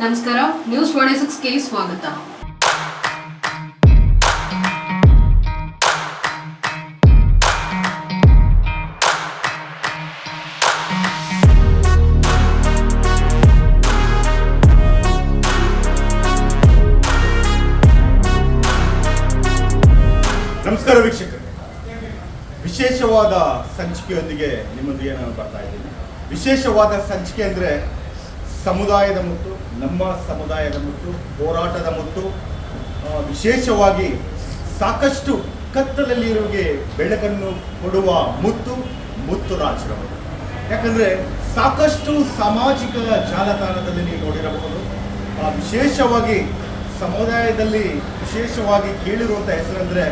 ನಮಸ್ಕಾರ news twenty ಸಿಕ್ಸ್ಗೆ ಸ್ವಾಗತ. ನಮಸ್ಕಾರ ವೀಕ್ಷಕರೇ. ವಿಶೇಷವಾದ ಸಂಚಿಕೆಯೊಂದಿಗೆ ನಿಮ್ಮೊಂದಿಗೆ ನಾನು ಬರ್ತಾ ಇದ್ದೀನಿ. ವಿಶೇಷವಾದ ಸಂಚಿಕೆ ಅಂದರೆ ಸಮುದಾಯದ ಮುತ್ತು, ನಮ್ಮ ಸಮುದಾಯದ ಮುತ್ತು, ಹೋರಾಟದ ಮುತ್ತು ವಿಶೇಷವಾಗಿ ಸಾಕಷ್ಟು ಕತ್ತಲಲ್ಲಿರುವಿಗೆ ಬೆಳಕನ್ನು ಕೊಡುವ ಮುತ್ತು ಮುತ್ತು ರಾಜರವರು ಯಾಕಂದರೆ ಸಾಕಷ್ಟು ಸಾಮಾಜಿಕ ಜಾಲತಾಣದಲ್ಲಿ ನೀವು ನೋಡಿರಬಹುದು. ವಿಶೇಷವಾಗಿ ಸಮುದಾಯದಲ್ಲಿ ವಿಶೇಷವಾಗಿ ಕೇಳಿರುವಂಥ ಹೆಸರಂದರೆ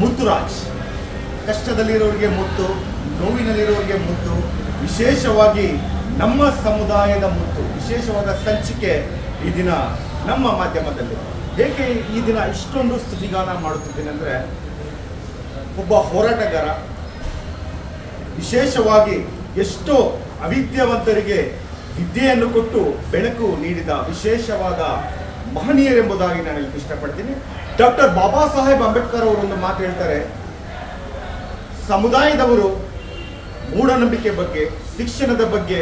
ಮುತ್ತುರಾಜ್ ಕಷ್ಟದಲ್ಲಿರೋರಿಗೆ ಮುತ್ತು, ನೋವಿನಲ್ಲಿರೋರಿಗೆ ಮುತ್ತು, ವಿಶೇಷವಾಗಿ ನಮ್ಮ ಸಮುದಾಯದ ಮುತ್ತು, ವಿಶೇಷವಾದ ಸಂಚಿಕೆ ಈ ದಿನ ನಮ್ಮ ಮಾಧ್ಯಮದಲ್ಲಿ. ಏಕೆ ಈ ದಿನ ಇಷ್ಟೊಂದು ಸ್ತುತಿಗಾನ ಮಾಡುತ್ತಿದ್ದೇನೆ ಅಂದರೆ, ಒಬ್ಬ ಹೋರಾಟಗಾರ ವಿಶೇಷವಾಗಿ ಎಷ್ಟೋ ಅವಿದ್ಯಾವಂತರಿಗೆ ವಿದ್ಯೆಯನ್ನು ಕೊಟ್ಟು ಬೆಳಕು ನೀಡಿದ ವಿಶೇಷವಾದ ಮಹನೀಯರೆಂಬುದಾಗಿ ನಾನು ಹೇಳಕ್ಕೆ ಇಷ್ಟಪಡ್ತೀನಿ. ಡಾಕ್ಟರ್ ಬಾಬಾ ಸಾಹೇಬ್ ಅಂಬೇಡ್ಕರ್ ಅವರು ಒಂದು ಮಾತು ಹೇಳ್ತಾರೆ, ಸಮುದಾಯದವರು ಮೂಢನಂಬಿಕೆ ಬಗ್ಗೆ, ಶಿಕ್ಷಣದ ಬಗ್ಗೆ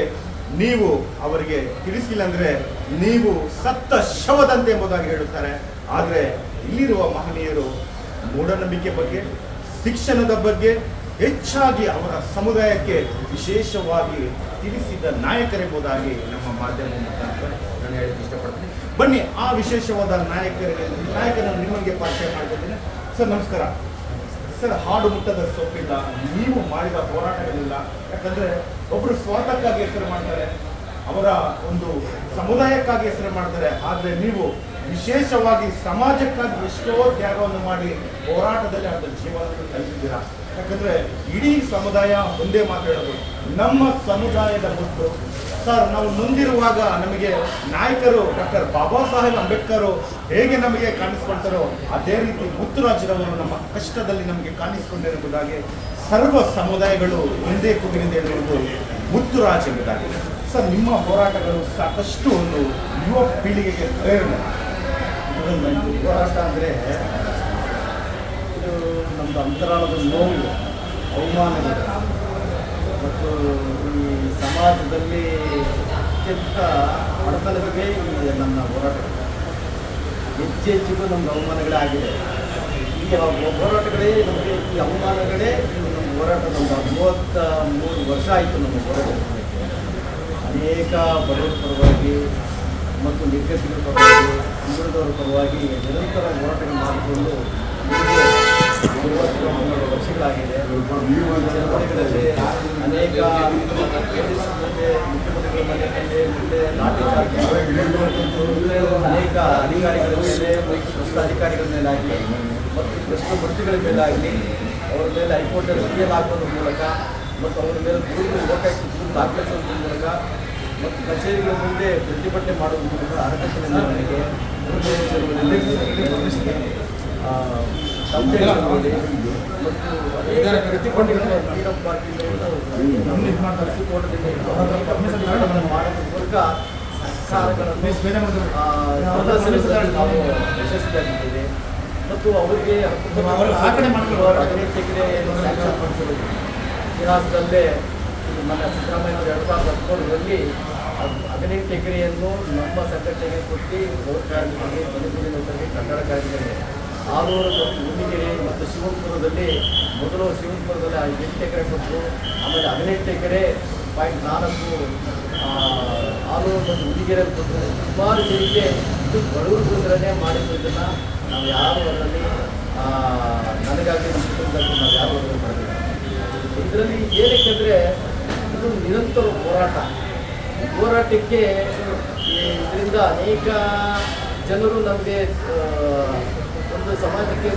ನೀವು ಅವರಿಗೆ ತಿಳಿಸಿಲ್ಲ ಅಂದ್ರೆ ನೀವು ಸತ್ತ ಶವದಂತೆ ಎಂಬುದಾಗಿ ಹೇಳುತ್ತಾರೆ. ಆದರೆ ಇಲ್ಲಿರುವ ಮಹನೀಯರು ಮೂಢನಂಬಿಕೆ ಬಗ್ಗೆ, ಶಿಕ್ಷಣದ ಬಗ್ಗೆ ಹೆಚ್ಚಾಗಿ ಅವರ ಸಮುದಾಯಕ್ಕೆ ವಿಶೇಷವಾಗಿ ತಿಳಿಸಿದ ನಾಯಕರೆಂಬುದಾಗಿ ನಮ್ಮ ಮಾಧ್ಯಮ ನಾನು ಹೇಳಕ್ಕೆ ಇಷ್ಟಪಡ್ತೀನಿ. ಬನ್ನಿ ಆ ವಿಶೇಷವಾದ ನಾಯಕರಿಗೆ ನಾಯಕರನ್ನು ನಿಮಗೆ ಪರಿಚಯ ಮಾಡ್ತಿದ್ದೇನೆ ಸರ್, ನಮಸ್ಕಾರ. ಸರ್ ಹಾಡು ಮುಟ್ಟದ ಸೊಪ್ಪಿಲ್ಲ, ನೀವು ಮಾಡಿದ ಹೋರಾಟಗಳಿಲ್ಲ. ಯಾಕಂದ್ರೆ ಒಬ್ರು ಸ್ವಾರ್ಥಕ್ಕಾಗಿ ಹೆಸರು ಮಾಡ್ತಾರೆ, ಅವರ ಒಂದು ಸಮುದಾಯಕ್ಕಾಗಿ ಹೆಸರು ಮಾಡ್ತಾರೆ. ಆದರೆ ನೀವು ವಿಶೇಷವಾಗಿ ಸಮಾಜಕ್ಕಾಗಿ ಎಷ್ಟೋ ತ್ಯಾಗವನ್ನು ಮಾಡಿ ಹೋರಾಟದಲ್ಲಿ ಅದರ ಜೀವನವನ್ನು ಕಲಿತಿದ್ದೀರಾ ಯಾಕಂದ್ರೆ ಇಡೀ ಸಮುದಾಯ ಒಂದೇ ಮಾತಾಡೋದು, ನಮ್ಮ ಸಮುದಾಯದ ಮುಟ್ಟು ಸರ್ ನಾವು ಮುಂದಿರುವಾಗ ನಮಗೆ ನಾಯಕರು ಡಾಕ್ಟರ್ ಬಾಬಾ ಸಾಹೇಬ್ ಅಂಬೇಡ್ಕರ್ ಹೇಗೆ ನಮಗೆ ಕಾಣಿಸ್ಕೊಳ್ತಾರೋ ಅದೇ ರೀತಿ ಮುತ್ತುರಾಜ್ರವರು ನಮ್ಮ ಕಷ್ಟದಲ್ಲಿ ನಮಗೆ ಕಾಣಿಸಿಕೊಂಡಿರುವುದಾಗಿ ಸರ್ವ ಸಮುದಾಯಗಳು ಒಂದೇ ಕುಗಿನಿಂದ ಹೇಳಿರುವುದು ಮುತ್ತುರಾಜ್ ಎಂಬುದಾಗಿ. ಸರ್, ನಿಮ್ಮ ಹೋರಾಟಗಳು ಸಾಕಷ್ಟು ಒಂದು ಯುವ ಪೀಳಿಗೆಗೆ ಪ್ರೇರಣೆ. ಹೋರಾಟ ಅಂದರೆ ಇದು ನಮ್ಮದು ಅಂತರಾಳದ ನೋವು, ಅವಮಾನಗಳು. ಮತ್ತು ಈ ಸಮಾಜದಲ್ಲಿ ಅತ್ಯಂತ ಬಡತನಕ್ಕೆ ಈ ನನ್ನ ಹೋರಾಟ. ಹೆಚ್ಚು ಹೆಚ್ಚಿಗೂ ನಮ್ಗೆ ಅವಮಾನಗಳೇ ಆಗಿದೆ. ಈ ಹೋರಾಟಗಳೇ ನಮಗೆ ಈ ಅವಮಾನಗಳೇ ನಮ್ಮ ಹೋರಾಟ. ನಮ್ಮ ಮೂವತ್ತ ಮೂರು ವರ್ಷ ಆಯಿತು ನಮ್ಮ ಹೋರಾಟ ಅನೇಕ ಬಡವರ ಪರವಾಗಿ ಮತ್ತು ನಿರ್ಗತಿಗಳ ಪರವಾಗಿ ಹಿಂದುಳಿದವರ ಪರವಾಗಿ ನಿರಂತರ ಹೋರಾಟಗಳು ಮಾಡಿಕೊಂಡು ಹನ್ನೆರಡು ವರ್ಷಗಳಾಗಿದೆ ಚಳವಳಿಗಳಲ್ಲಿ ಅನೇಕ ಮುಖ್ಯಮಂತ್ರಿಗಳ ಮನೆಯಲ್ಲಿ ಮತ್ತೆ ಲಾಠಿ ಚಾರ್ಜ್ ಅನೇಕ ಅಧಿಕಾರಿಗಳ ಮೇಲೆ ಭ್ರಷ್ಟ ಅಧಿಕಾರಿಗಳ ಮೇಲೆ ಆಗಲಿ ಮತ್ತು ಭ್ರಷ್ಟ ವೃತ್ತಿಗಳ ಮೇಲೆ ಆಗಲಿ ಅವರ ಮೇಲೆ ಹೈಕೋರ್ಟಲ್ಲಿ ಅಪೀಲ್ ಹಾಕೋದ್ರ ಮೂಲಕ ಮತ್ತು ಅವರ ಮೇಲೆ ದೂರು ಲೋಕಾಯುಕ್ತ ದೂರು ದಾಖಲಿಸೋದ್ರ ಮೂಲಕ ಮತ್ತು ಕಚೇರಿಗಳ ಮುಂದೆ ಪ್ರತಿಭಟನೆ ಮಾಡುವ ಮೂಲಕ ಅರ್ಹತೆ ನನಗೆ ಆ, ಮತ್ತು ಮಾಡೋದ್ರ ಮೂಲಕ ಮತ್ತು ಅವರಿಗೆ ಮಾಡಿಸಲು ಇತಿಹಾಸದಲ್ಲೇ ನನ್ನ ಸಿದ್ದರಾಮಯ್ಯ ಎರಡು ಸಾವಿರದ ಹದಿಮೂರರಲ್ಲಿ ಹದ್- ಹದಿನೆಂಟು ಎಕರೆಯನ್ನು ನಮ್ಮ ಸಂಘಟನೆಗೆ ಕೊಟ್ಟು ಗೌರ ಕಾರ್ಮಿಕರಿಗೆ ಬದುಕಿನ ಕನ್ನಡ ಕಾರ್ಮಿಕರಿಗೆ ಆಲೂರು ಮತ್ತು ಮತ್ತು ಶಿವಪುರದಲ್ಲಿ ಮೊದಲು ಶಿವಪುರದಲ್ಲಿ ಎಂಟು ಎಕರೆ ಕೊಟ್ಟರು ಆಮೇಲೆ ಹದಿನೆಂಟು ಎಕರೆ ಪಾಯಿಂಟ್ ನಾಲ್ಕು ಆಲೂರು ಮತ್ತು ಹುಲಿಗೆರೆ ಕೊಟ್ಟರು ಸುಮಾರು ಜನಕ್ಕೆ ಇದು ಬಡವರಿಗೋಸ್ಕರನೇ ಮಾಡಿರೋದನ್ನು ನಾವು ಯಾರು ಅದರಲ್ಲಿ ನನಗಾಗಿ ನಮ್ಮ ಕುಟುಂಬದಲ್ಲಿ ನಾವು ಯಾರು ಅದನ್ನು ಮಾಡಿಲ್ಲ ಇದರಲ್ಲಿ ಏನಕ್ಕೆಂದರೆ ಇದು ನಿರಂತರ ಹೋರಾಟ. ಹೋರಾಟಕ್ಕೆ ಇದರಿಂದ ಅನೇಕ ಜನರು ನಮಗೆ ಒಂದು ಸಮಾಜಕ್ಕೆ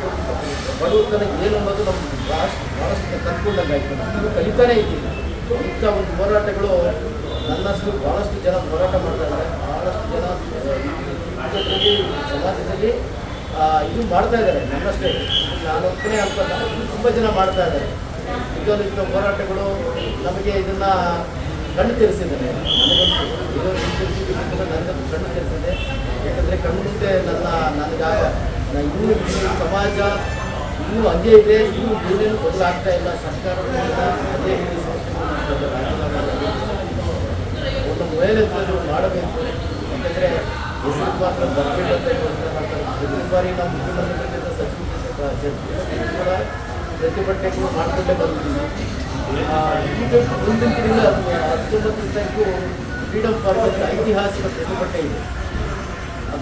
ಬಡವತನ ಏನು ಅನ್ನೋದು ನಮ್ಮ ಭಾಳಷ್ಟು ಭಾಳಷ್ಟು ಕಲ್ತ್ಕೊಂಡಂಗಾಯ್ತು ನಾವು ಕಲಿತಾನೇ ಇದ್ದೀನಿ ಇಂಥ ಒಂದು ಹೋರಾಟಗಳು ನನ್ನಷ್ಟು ಭಾಳಷ್ಟು ಜನ ಹೋರಾಟ ಮಾಡ್ತಾ ಇದ್ದಾರೆ. ಭಾಳಷ್ಟು ಜನ ಸಮಾಜದಲ್ಲಿ ಇದು ಮಾಡ್ತಾ ಇದ್ದಾರೆ. ನನ್ನಷ್ಟೇ. ನಾನು ಒಪ್ಪನೇ ಅಂತ ತುಂಬ ಜನ ಮಾಡ್ತಾ ಇದ್ದಾರೆ. ಇದೊಂದು ಹೋರಾಟಗಳು ನಮಗೆ ಇದನ್ನು ಕಣ್ಣು ತೆರೆಸಿದ್ದಾರೆ. ನನಗೊಂದು ನನಗೊಂದು ಕಣ್ಣು ತೆರೆಸಿದೆ. ಕಣ್ಮುಂದೆ ನನ್ನ ನನಗೆ ಇನ್ನೂ ಸಮಾಜ ಇನ್ನೂ ಅದೇ ಇದೆ ಇನ್ನೂ ಏನೇನು ಬದಲಾಗ್ತಾ ಇಲ್ಲ, ಸರ್ಕಾರದಿಂದ ಅದೇ ರೀತಿ. ಒಂದು ಮೇಲೆತ್ತಲು ಮಾಡಬೇಕು. ಯಾಕಂದರೆ ಹೆಸರು ಮಾತ್ರ ಬರಬೇಕು ಅಂತ ಯೋಚನೆ ಮಾಡ್ತಾರೆ ಪ್ರತಿ ಬಾರಿ ನಾವು ಮುಖ್ಯಮಂತ್ರಿಗಳಿಂದ ಸಚಿವರು ಕೂಡ ಪ್ರತಿಭಟನೆಗಳು ಮಾಡಿಕೊಂಡೇ ಬಂದಿದ್ದೀವಿ. ಈಗ ಮುಂದಿನ ತಿಂಗಳ ಹತ್ತೊಂಬತ್ತು ತಾರೀಕು ಫ್ರೀಡಮ್ ಪಾರ್ಕ್ ಐತಿಹಾಸಿಕ ಪ್ರತಿಭಟನೆ ಇದೆ.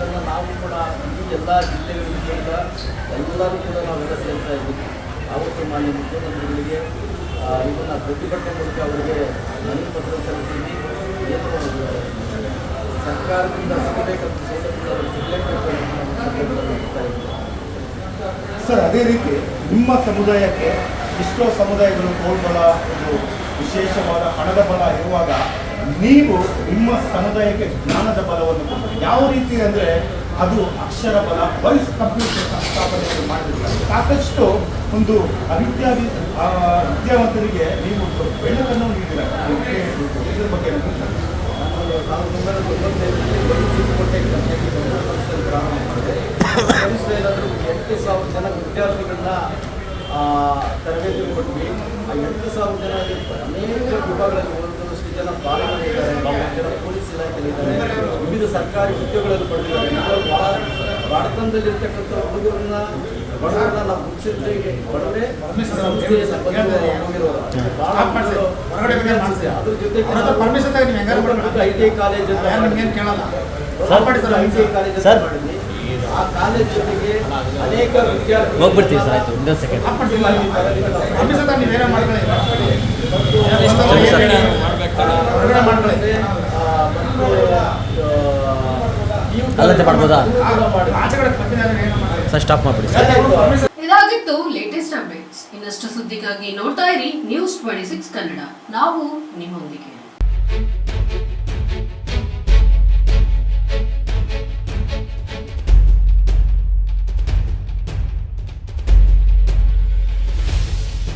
ಅದನ್ನು ನಾವು ಕೂಡ ಈ ಎಲ್ಲ ಜಿಲ್ಲೆಗಳಿಂದ ಎಲ್ಲರೂ ಕೂಡ ನಾವೆಲ್ಲ ಸೇರ್ತಾ ಇದ್ದೀವಿ ಆವತ್ತು ಮಾನ್ಯ ಮುಖ್ಯಮಂತ್ರಿಗಳಿಗೆ ಇದನ್ನು ಪ್ರತಿಭಟನೆ ಮೂಲಕ ಅವರಿಗೆ ಮನವಿ ಪತ್ರ ಸಲ್ಲಿಸಿದ್ವಿ. ಏನು ಸರ್ಕಾರದಿಂದ ಸಿಗಬೇಕಂತ ಇದ್ದೀವಿ. ಸರ್, ಅದೇ ರೀತಿ ನಿಮ್ಮ ಸಮುದಾಯಕ್ಕೆ ಎಷ್ಟೋ ಸಮುದಾಯಗಳು ತೋಳ್ಬಲ ಒಂದು ವಿಶೇಷವಾದ ಹಣದ ಬಲ ಇರುವಾಗ ನೀವು ನಿಮ್ಮ ಸಮುದಾಯಕ್ಕೆ ಜ್ಞಾನದ ಬಲವನ್ನು ಕೊಟ್ಟರು ಯಾವ ರೀತಿ ಅಂದರೆ ಅದು ಅಕ್ಷರ ಬಲ ವೈಸ್ ಕಂಪ್ಯೂಟರ್ ಸಂಸ್ಥಾಪನೆಯನ್ನು ಮಾಡಿದ್ರು ಸಾಕಷ್ಟು ಒಂದು ಅವಿದ್ಯಾ ವಿದ್ಯಾವಂತರಿಗೆ ನೀವು ಬೆಳಕನ್ನು ನೀಡಿಲ್ಲ. ಇದ್ರ ಬಗ್ಗೆ ಏನಾದ್ರು ಎಂಟು ಸಾವಿರ ಜನ ವಿದ್ಯಾರ್ಥಿಗಳನ್ನ ತರಬೇತಿ ಕೊಟ್ವಿ ಆ ಎಂಟು ಸಾವಿರ ಜನ ಅನೇಕ ವಿಭಾಗಗಳಲ್ಲಿ ಒಂದಷ್ಟು ಜನ ಒಂದಷ್ಟು ಜನ ಪೊಲೀಸ್ ಇಲಾಖೆಯಲ್ಲಿದ್ದಾರೆ ವಿವಿಧ ಸರ್ಕಾರಿ ಹುದ್ದೆಗಳನ್ನು ಪಡೆದಿದ್ದಾರೆ. ನಾವು ಭಾಳ ಬಡತನದಲ್ಲಿರ್ತಕ್ಕಂಥ ಹುಡುಗರನ್ನ ಬಡವರನ್ನ ನಾವು ಮುಚ್ಚಿದ್ರಿಗೆ ಬಡವರೇ ಹೊರಗಡೆ. ಅದ್ರ ಜೊತೆ. ಐ ಟಿ ಐ ಕಾಲೇಜ್ ಅಂತ ಯಾರು ನಿಮ್ಗೇನು ಕೇಳಲ್ಲ? Sir I T I college ಮಾಡಿದ್ವಿ. ಆ ಕಾಲೇಜ್ ಜೊತೆಗೆ ಅನೇಕ ವಿದ್ಯಾರ್ಥಿ ಹೋಗ್ಬಿಡ್ತೀವಿ ಸರ್ ಆಯ್ತು ಇನ್ನೊಂದು ಸೆಕೆಂಡ್ ನೀವೇನೋ ಮಾಡ್ಕೊಳ್ಳಿ. ಅಲ್ಲಂತೆ ಮಾಡ್ಬೋದಾ? ಸರ್ ಸ್ಟಾಪ್ ಮಾಡ್ಬಿಡಿ ಸರ್ ಇದಾಗಿತ್ತು ಲೇಟೆಸ್ಟ್ ಅಪ್ಡೇಟ್ಸ್ ಇನ್ನಷ್ಟು ಸುದ್ದಿಗಾಗಿ ನೋಡ್ತಾ ಇರಿ ನ್ಯೂಸ್ ಟ್ವೆಂಟಿ ಸಿಕ್ಸ್ ಕನ್ನಡ. ನಾವು ನಿಮ್ಮೊಂದಿಗೆ.